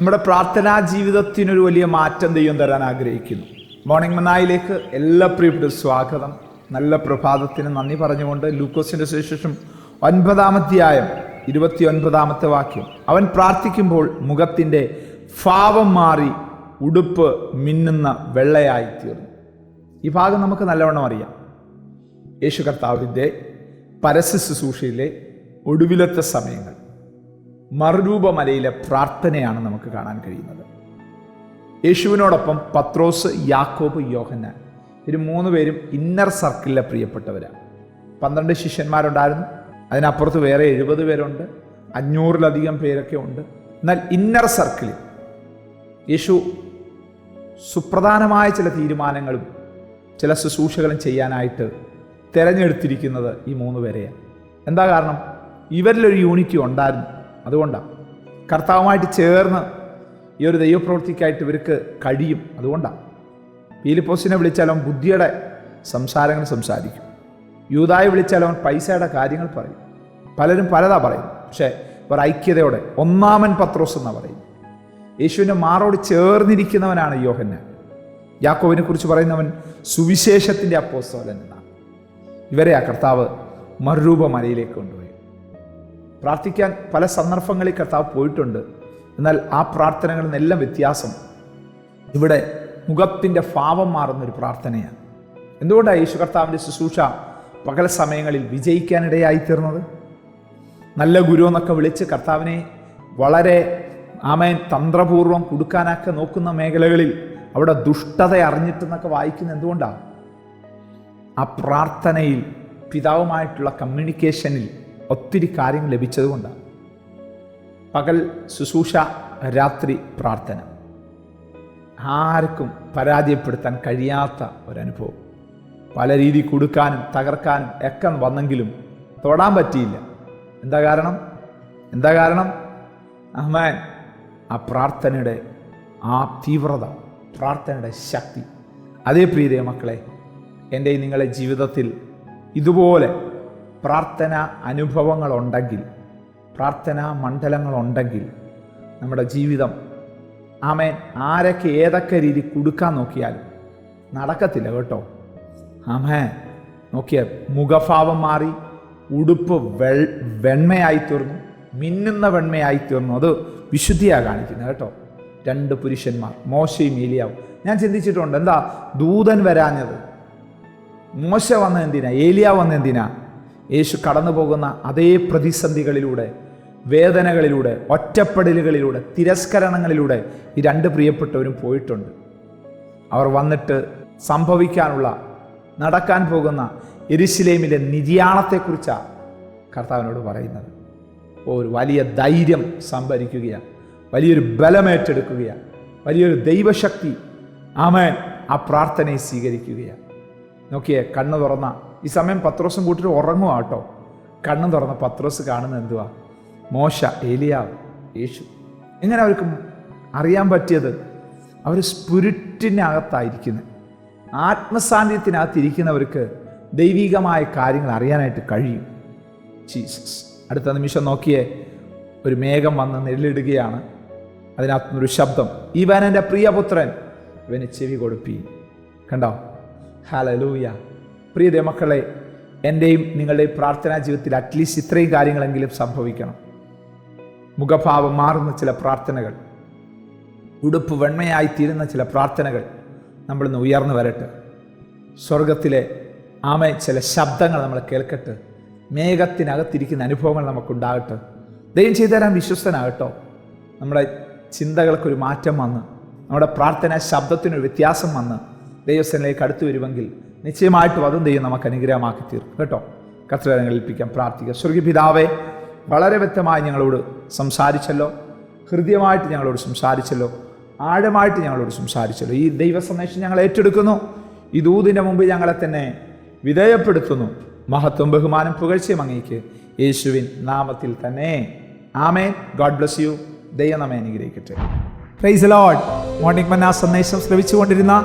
നമ്മുടെ പ്രാർത്ഥനാ ജീവിതത്തിനൊരു വലിയ മാറ്റം ദൈവം തരാൻ ആഗ്രഹിക്കുന്നു. മോർണിംഗ് മനായിലേക്ക് എല്ലാ പ്രിയപ്പെട്ട സ്വാഗതം. നല്ല പ്രഭാതത്തിന് നന്ദി പറഞ്ഞുകൊണ്ട് ലൂക്കോസിന്റെ സുവിശേഷം ഒൻപതാമധ്യായം ഇരുപത്തി ഒൻപതാമത്തെ വാക്യം. അവൻ പ്രാർത്ഥിക്കുമ്പോൾ മുഖത്തിന്റെ ഭാവം മാറി ഉടുപ്പ് മിന്നുന്ന വെള്ളയായി തീർന്നു ഈ ഭാഗം നമുക്ക് നല്ലവണ്ണം അറിയാം. യേശു കർത്താവിന്റെ പരസ്യ ശുശ്രൂഷയിലെ ഒടുവിലത്തെ സമയങ്ങൾ. മറുരൂപമലയിലെ പ്രാർത്ഥനയാണ് നമുക്ക് കാണാൻ കഴിയുന്നത്. യേശുവിനോടൊപ്പം പത്രോസ് യാക്കോബ് യോഹന്നാൻ ഇവർ മൂന്ന് പേരും ഇന്നർ സർക്കിളിലെ പ്രിയപ്പെട്ടവരാണ്. പന്ത്രണ്ട് ശിഷ്യന്മാരുണ്ടായിരുന്നു. അതിനപ്പുറത്ത് വേറെ എഴുപത് പേരുണ്ട്. അഞ്ഞൂറിലധികം പേരൊക്കെ ഉണ്ട്. എന്നാൽ ഇന്നർ സർക്കിളിൽ യേശു സുപ്രധാനമായ ചില തീരുമാനങ്ങളും ചില ശുശ്രൂഷകളും ചെയ്യാനായിട്ട് തിരഞ്ഞെടുത്തിരിക്കുന്നത് ഈ മൂന്ന് പേരെയാണ്. എന്താ കാരണം? ഇവരിലൊരു യൂണിറ്റി ഉണ്ടായിരുന്നു. അതുകൊണ്ടാണ് കർത്താവുമായിട്ട് ചേർന്ന് ഈ ഒരു ദൈവപ്രവൃത്തിക്കായിട്ട് ഇവർക്ക് കഴിയും. അതുകൊണ്ടാണ് പീലിപ്പോസിനെ വിളിച്ചാൽ അവൻ ബുദ്ധിയുടെ സംസാരങ്ങൾ സംസാരിക്കും. യൂതായി വിളിച്ചാൽ അവൻ പൈസയുടെ കാര്യങ്ങൾ പറയും. പലരും പലതാ പറയും. പക്ഷേ ഇവർ ഐക്യതയോടെ ഒന്നാമൻ പത്രോസ് എന്നാ പറയും. യേശുവിനെ മാറോട് ചേർന്നിരിക്കുന്നവനാണ് യോഹന്നാൻ. യാക്കോവിനെ കുറിച്ച് പറയുന്നവൻ സുവിശേഷത്തിന്റെ അപ്പോസ്തോലൻ എന്നാണ്. ഇവരെ ആ കർത്താവ് മറുരൂപ മലയിലേക്ക് കൊണ്ടുപോയി പ്രാർത്ഥിക്കാൻ പല സന്ദർഭങ്ങളിൽ കർത്താവ് പോയിട്ടുണ്ട്. എന്നാൽ ആ പ്രാർത്ഥനകളിൽ നിന്നെല്ലാം വ്യത്യാസം. ഇവിടെ മുഖത്തിന്റെ ഭാവം മാറുന്നൊരു പ്രാർത്ഥനയാണ്. എന്തുകൊണ്ടാണ് യേശു കർത്താവിന്റെ ശുശ്രൂഷ പകൽ സമയങ്ങളിൽ വിജയിക്കാനിടയായിത്തീർന്നത്? നല്ല ഗുരു എന്നൊക്കെ വിളിച്ച് കർത്താവിനെ വളരെ ആമേൻ തന്ത്രപൂർവം കൊടുക്കാനൊക്കെ നോക്കുന്ന മേഖലകളിൽ അവിടെ ദുഷ്ടത അറിഞ്ഞിട്ടെന്നൊക്കെ വായിക്കുന്ന എന്തുകൊണ്ടാണ്? ആ പ്രാർത്ഥനയിൽ പിതാവുമായിട്ടുള്ള കമ്മ്യൂണിക്കേഷനിൽ ഒത്തിരി കാര്യങ്ങൾ ലഭിച്ചതുകൊണ്ടാണ്. പകൽ ശുശ്രൂഷ രാത്രി പ്രാർത്ഥന. ആർക്കും പരാജയപ്പെടുത്താൻ കഴിയാത്ത ഒരനുഭവം. പല രീതി കൊടുക്കാനും തകർക്കാനും ഒക്കെ വന്നെങ്കിലും തൊടാൻ പറ്റിയില്ല. എന്താ കാരണം? എന്താ കാരണം? അഹ്മാൻ ആ പ്രാർത്ഥനയുടെ ആ തീവ്രത പ്രാർത്ഥനയുടെ ശക്തി. അതേ പ്രീതിയ മക്കളെ എന്റെ നിങ്ങളുടെ ജീവിതത്തിൽ ഇതുപോലെ പ്രാർത്ഥന അനുഭവങ്ങളുണ്ടെങ്കിൽ പ്രാർത്ഥനാ മണ്ഡലങ്ങളുണ്ടെങ്കിൽ നമ്മുടെ ജീവിതം ആമേൻ ആരൊക്കെ ഏതൊക്കെ രീതി കൊടുക്കാൻ നോക്കിയാലും നടക്കത്തില്ല കേട്ടോ. ആമേ നോക്കിയാൽ മുഖഭാവം മാറി ഉടുപ്പ് വെൾ വെണ്മയായി തീർന്നു മിന്നുന്ന വെണ്മയായി തീർന്നു. അത് വിശുദ്ധിയാണ് കാണിക്കുന്നത് കേട്ടോ. രണ്ട് പുരുഷന്മാർ മോശയും ഏലിയാവും. ഞാൻ ചിന്തിച്ചിട്ടുണ്ട് എന്താ ദൂതൻ വരാഞ്ഞത്? മോശ വന്ന എന്തിനാ? ഏലിയ വന്ന എന്തിനാ? യേശു കടന്നു പോകുന്ന അതേ പ്രതിസന്ധികളിലൂടെ വേദനകളിലൂടെ ഒറ്റപ്പെടലുകളിലൂടെ തിരസ്കരണങ്ങളിലൂടെ ഈ രണ്ട് പ്രിയപ്പെട്ടവരും പോയിട്ടുണ്ട്. അവർ വന്നിട്ട് സംഭവിക്കാനുള്ള നടക്കാൻ പോകുന്ന എരിശിലേമിലെ നിര്യാണത്തെക്കുറിച്ചാണ് കർത്താവിനോട് പറയുന്നത്. ഒരു വലിയ ധൈര്യം സംഭരിക്കുകയാണ്. വലിയൊരു ബലമേറ്റെടുക്കുകയാണ്. വലിയൊരു ദൈവശക്തി. ആമേൻ. ആ പ്രാർത്ഥനയെ സ്വീകരിക്കുകയാണ്. നോക്കിയേ കണ്ണു തുറന്ന ഈ സമയം പത്രോസും കൂട്ടിട്ട് ഉറങ്ങുക കേട്ടോ. കണ്ണും തുറന്ന് പത്രോസ് കാണുന്ന എന്തുവാ? മോശ ഏലിയാവ് യേശു. എങ്ങനെ അവർക്ക് അറിയാൻ പറ്റിയത്? അവർ സ്പിരിറ്റിനകത്തായിരിക്കുന്നത് ആത്മസാന്നിധ്യത്തിനകത്തിരിക്കുന്നവർക്ക് ദൈവികമായ കാര്യങ്ങൾ അറിയാനായിട്ട് കഴിയും. ജീസസ്. അടുത്ത നിമിഷം നോക്കിയേ ഒരു മേഘം വന്ന് നെല്ലിടുകയാണ് അതിനകത്തുനിന്നൊരു ശബ്ദം ഇവൻ എന്റെ പ്രിയപുത്രൻ. ഇവന് ചെവി കൊടുപ്പി കണ്ടോ? ഹലലൂയ പ്രിയ മക്കളെ എന്റെയും നിങ്ങളുടെയും പ്രാർത്ഥനാ ജീവിതത്തിൽ അറ്റ്ലീസ്റ്റ് ഇത്രയും കാര്യങ്ങളെങ്കിലും സംഭവിക്കണം. മുഖഭാവം മാറുന്ന ചില പ്രാർത്ഥനകൾ ഉടുപ്പ് വെണ്മയായി തീരുന്ന ചില പ്രാർത്ഥനകൾ നമ്മളിന്ന് ഉയർന്നു വരട്ടെ. സ്വർഗത്തിലെ ആമ ചില ശബ്ദങ്ങൾ നമ്മൾ കേൾക്കട്ടെ. മേഘത്തിനകത്തിരിക്കുന്ന അനുഭവങ്ങൾ നമുക്കുണ്ടാകട്ടെ. ദൈവം ചെയ്തു തരാൻ വിശ്വസ്തനാകട്ടോ. നമ്മുടെ ചിന്തകൾക്കൊരു മാറ്റം വന്ന് നമ്മുടെ പ്രാർത്ഥന ശബ്ദത്തിനൊരു വ്യത്യാസം വന്ന് ദൈവസ്ഥനിലേക്ക് അടുത്തു വരുമെങ്കിൽ നിശ്ചയമായിട്ടും അതും ദൈവം നമുക്ക് അനുഗ്രഹമാക്കി തീർക്കും. കേട്ടോ? കത്രങ്ങൾ ഏൽപ്പിക്കാം പ്രാർത്ഥിക്കുക സ്വർഗീപിതാവെ വളരെ വ്യക്തമായി ഞങ്ങളോട് സംസാരിച്ചല്ലോ. ഹൃദ്യമായിട്ട് ഞങ്ങളോട് സംസാരിച്ചല്ലോ. ആഴമായിട്ട് ഞങ്ങളോട് സംസാരിച്ചല്ലോ. ഈ ദൈവ സന്ദേശം ഞങ്ങൾ ഏറ്റെടുക്കുന്നു. ഈ ദൂതിന്റെ മുമ്പ് ഞങ്ങളെ തന്നെ വിധേയപ്പെടുത്തുന്നു. മഹത്വം ബഹുമാനം പുകഴ്ചയും അങ്ങേക്ക് യേശുവിൻ നാമത്തിൽ തന്നെ. ആമേൻ. God bless you. ദൈവം നമ്മെ അനുഗ്രഹിക്കട്ടെ. Price load. മോർണിംഗ് മന്ന സന്ദേശം ശ്രവിച്ചുകൊണ്ടിരുന്ന